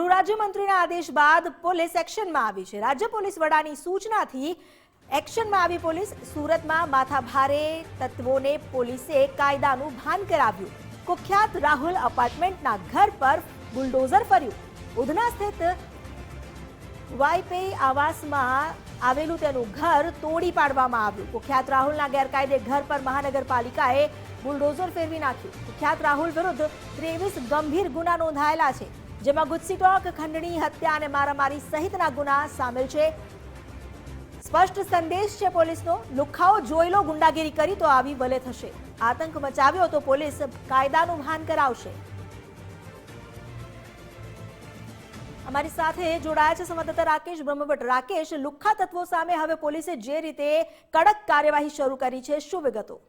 ગૃહ રાજ્યમંત્રીના આદેશ બાદ પોલીસ એક્શનમાં આવી છે. રાજ્ય પોલીસ વડાની સૂચનાથી એક્શનમાં આવી પોલીસ સુરતમાં માથાભારે તત્વોને પોલીસે કાયદાનું ભાન કરાવ્યું. કુખ્યાત રાહુલ અપાર્ટમેન્ટના ઘર પર બુલડોઝર ફર્યું. ઉધના સ્થિત વાયપે આવાસમાં આવેલું તેનું ઘર તોડી પાડવામાં આવ્યું. કુખ્યાત રાહુલના ગેરકાયદે ઘર પર મહાનગરપાલિકાએ બુલડોઝર ફેરવી નાખ્યું. કુખ્યાત રાહુલ વિરુદ્ધ ત્રેવીસ ગંભીર ગુના નોંધાયેલા છે. જેમાં ગુસ્સીટોક ખંડણી, હત્યા અને મારામારી સહિતના ગુના સામેલ છે. સ્પષ્ટ સંદેશ છે પોલીસનો. લુખાઓ જોઈ લો, ગુંડાગીરી કરી તો આવી ભલે થશે. આતંક મચાવ્યો તો પોલીસ કાયદાનું ભાન કરાવશે. અમારી સાથે જોડાયા છે સંવાદદાતા રાકેશ બ્રહ્મભટ્ટ. રાકેશ, લુખ્ખા તત્વો સામે હવે પોલીસે જે રીતે કડક કાર્યવાહી શરૂ કરી છે, શું વિગતો?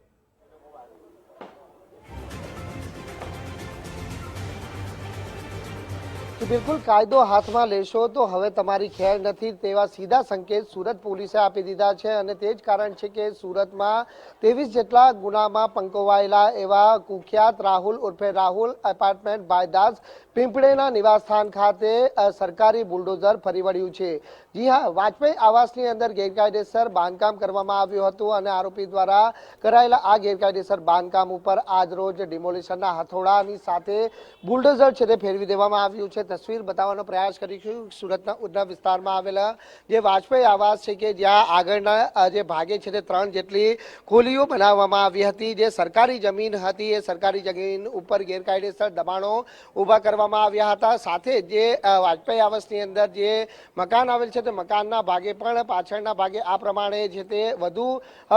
બિલકુલ કાયદો હાથમાં લેશો તો હવે તમારી ખેર નથી. તેવા સીધા સંકેત સુરત પોલીસે આપી દીધા છે અને તે જ કારણ છે કે સુરતમાં ત્રેવીસ જેટલા ગુનામાં પંકોવાયેલા એવા કુખ્યાત રાહુલ ઉર્ફે રાહુલ એપાર્ટમેન્ટ બાયદાસ પીંપળેના નિવાસસ્થાન ખાતે સરકારી બુલડોઝર ફરી વળ્યું છે. જી હા, વાજપેયી આવાસની અંદર ગેરકાયદેસર બાંધકામ કરવામાં આવ્યું હતું અને આરોપી દ્વારા કરાયેલા આ ગેરકાયદેસર બાંધકામ ઉપર આજ રોજ ડિમોલિશનના હથોડાની સાથે બુલડોઝર છે તે ફેરવી દેવામાં આવ્યું છે. તસવીર બતાવવાનો પ્રયાસ કરીશું. સુરતના ઉધના વિસ્તારમાં આવેલા જે વાજપેયી આવાસ છે કે જ્યાં આગળના જે ભાગે છે તે ત્રણ જેટલી ખોલીઓ બનાવવામાં આવી હતી. જે સરકારી જમીન હતી એ સરકારી જમીન ઉપર ગેરકાયદેસર દબાણો ઊભા કરવામાં આવ્યા હતા. સાથે જે વાજપેયી આવાસની અંદર જે મકાન આવેલ છે, તે મકાનના ભાગે પણ પાછળના ભાગે આ પ્રમાણે જે તે વધુ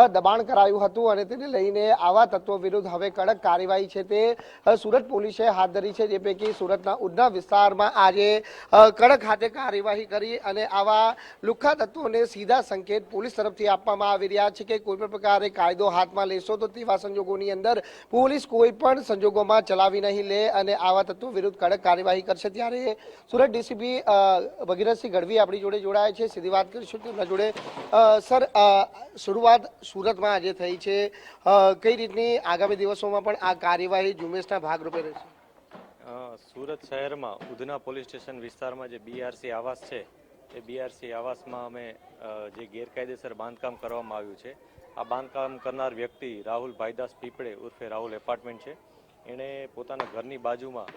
દબાણ કરાયું હતું અને તેને લઈને આવા તત્વો વિરુદ્ધ હવે કડક કાર્યવાહી છે તે સુરત પોલીસે હાથ ધરી છે, જે પૈકી સુરતના ઉધના વિસ્તારમાં આજે કડક હાથે કાર્યવાહી કરી અને આવા લુખ્ખા તત્વોને સીધા સંકેત પોલીસ તરફથી આપવામાં આવી રહ્યા છે કે કોઈ પણ પ્રકારે કાયદો હાથમાં લેશો તો તેવા સંજોગોની અંદર પોલીસ કોઈ પણ સંજોગોમાં ચલાવી નહીં લે અને આવા તત્વો વિરુદ્ધ કડક કાર્યવાહી કરશે ત્યારે સુરત ડીસીપી ભગીરથસિંહ ગઢવી આપણી જોડે જોડાયા છે. સીધી વાત કરીશું તેમના જોડે સર શરૂઆત સુરતમાં આજે થઈ છે. કઈ રીતની આગામી દિવસોમાં પણ આ કાર્યવાહી ઝુંબેશના ભાગરૂપે રહેશે? સુરત શહેરમાં ઉધના પોલીસ સ્ટેશન વિસ્તારમાં જે બીઆરસી આવાસ છે, એ બીઆરસી આવાસમાં અમે જે ગેરકાયદેસર બાંધકામ કરવામાં આવ્યું છે. આ બાંધકામ કરનાર વ્યક્તિ રાહુલ ભાઈદાસ પીપળે ઉર્ફે રાહુલ એપાર્ટમેન્ટ છે. એણે પોતાના ઘરની બાજુમાં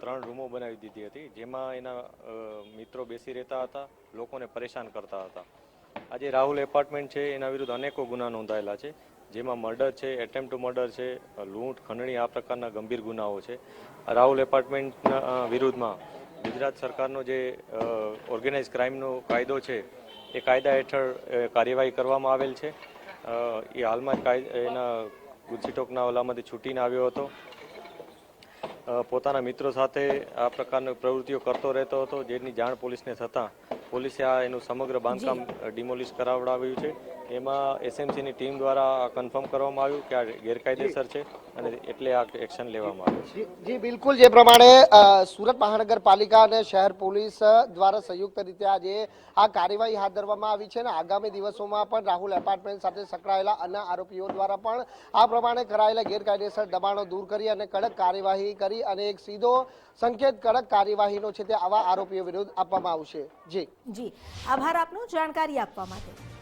ત્રણ રૂમો બનાવી દીધી હતી, જેમાં એના મિત્રો બેસી રહેતા હતા, લોકોને પરેશાન કરતા હતા. આજે રાહુલ એપાર્ટમેન્ટ છે, એના વિરુદ્ધ અનેકો ગુના નોંધાયેલા છે, જેમાં મર્ડર છે એટેમ્પ ટુ મર્ડર છે, લૂંટ, ખંડણી, આ પ્રકારના ગંભીર ગુનાઓ છે. રાહુલ એપાર્ટમેન્ટના વિરુદ્ધમાં ગુજરાત સરકારનો જે ઓર્ગેનાઇઝ ક્રાઇમનો કાયદો છે, એ કાયદા હેઠળ કાર્યવાહી કરવામાં આવેલ છે. એ હાલમાં જ એના ગુજસીટોકના ઓલામાંથી છૂટીને આવ્યો હતો. પોતાના મિત્રો સાથે આ પ્રકારની પ્રવૃત્તિઓ કરતો રહેતો હતો જેની જાણ પોલીસને થતાં પોલીસે આ એનું સમગ્ર બાંધકામ ડિમોલિશ કરાવડાવ્યું છે. એમાં એસએમસીની ટીમ દ્વારા કન્ફર્મ કરવામાં આવ્યું કે આ ગેરકાયદેસર છે અને એટલે આ એક્શન લેવામાં આવ્યું જી જી બિલકુલ. જે પ્રમાણે સુરત મહાનગરપાલિકા અને શહેર પોલીસ દ્વારા સંયુક્ત રીતે આજે આ કાર્યવાહી હાથ ધરવામાં આવી છે અને આગામી દિવસોમાં પણ રાહુલ એપાર્ટમેન્ટ સાથે સંકળાયેલા અન્ય આરોપીઓ દ્વારા પણ આ પ્રમાણે કરાયેલા ગેરકાયદેસર દબાણો દૂર કરી અને કડક કાર્યવાહી કરી અને એક સીધો સંકેત કડક કાર્યવાહીનો છે તે આવા આરોપીઓ વિરુદ્ધ આપવામાં આવશે. જી. જી આભાર આપનો જાણકારી આપવા માટે.